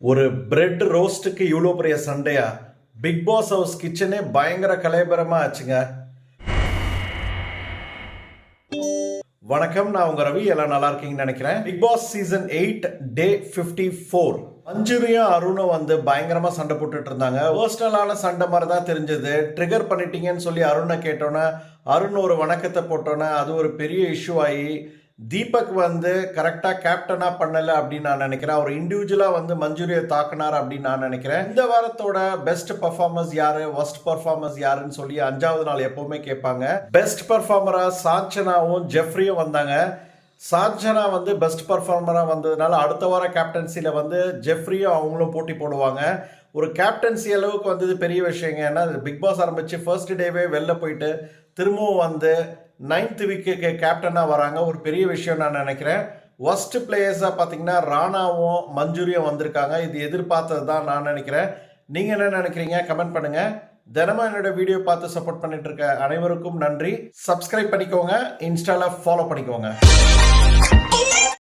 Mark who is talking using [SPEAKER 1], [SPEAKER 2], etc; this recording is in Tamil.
[SPEAKER 1] ஒரு பிரெட் ரோஸ்ட்டுக்கு இவ்வளோ பெரிய சண்டையா? பிக் பாஸ் ஹவுஸ் கிச்சனே பயங்கர கலைபரமாக ஆச்சுங்க. வணக்கம் நான் உங்க ரவி. எல்லாம் நல்லா இருக்கீங்கன்னு நினைக்கிறேன். Bigg Boss season eight day fifty four மஞ்சுரியும் அருணும் வந்து பயங்கரமா சண்டை போட்டுட்டு இருந்தாங்க. பர்சனலான சண்டை மாதிரி தான் தெரிஞ்சது. ட்ரிகர் பண்ணிட்டீங்கன்னு சொல்லி அருணை கேட்டோன்னே அருண் ஒரு வணக்கத்தை போட்டோன்னே அது ஒரு பெரிய இஷ்யூ ஆகி தீபக் வந்து கரெக்டாக கேப்டனாக பண்ணலை அப்படின்னு நான் நினைக்கிறேன். அவர் இண்டிவிஜுவலாக வந்து மஞ்சூரியை தாக்கினார் அப்படின்னு நான் நினைக்கிறேன். இந்த வாரத்தோட பெஸ்ட் பர்ஃபார்மன்ஸ் யாரு? ஒஸ்ட் பர்ஃபார்மன்ஸ் யாருன்னு சொல்லி அஞ்சாவது நாள் எப்போவுமே கேட்பாங்க. பெஸ்ட் பர்ஃபார்மராக சாஞ்சனாவும் ஜெஃப்ரியும் வந்தாங்க. சார்ஜனா வந்து பெஸ்ட் பர்ஃபார்மராக வந்ததுனால அடுத்த வார கேப்டன்சியில் வந்து ஜெஃப்ரியும் அவங்களும் போட்டி போடுவாங்க. ஒரு கேப்டன்சி அளவுக்கு வந்தது பெரிய விஷயங்க ஏன்னா பிக் பாஸ் ஆரம்பித்து ஃபர்ஸ்ட் டேவே வெளில போயிட்டு திரும்பவும் வந்து நைன்த் வீக்குக்கு கேப்டனாக வராங்க. ஒரு பெரிய விஷயம் நான் நினைக்கிறேன். ஒஸ்ட் பிளேயர்ஸாக பார்த்தீங்கன்னா ராணாவும் மஞ்சூரியும் வந்திருக்காங்க. இது எதிர்பார்த்தது தான் நான் நினைக்கிறேன். நீங்கள் என்ன நினைக்கிறீங்க? கமெண்ட் பண்ணுங்கள் தினமும் என்னோட வீடியோ பார்த்து சப்போர்ட் பண்ணிட்டு இருக்க அனைவருக்கும் நன்றி. சப்ஸ்கிரைப் பண்ணிக்கோங்க. இன்ஸ்டால ஃபாலோ பண்ணிக்கோங்க.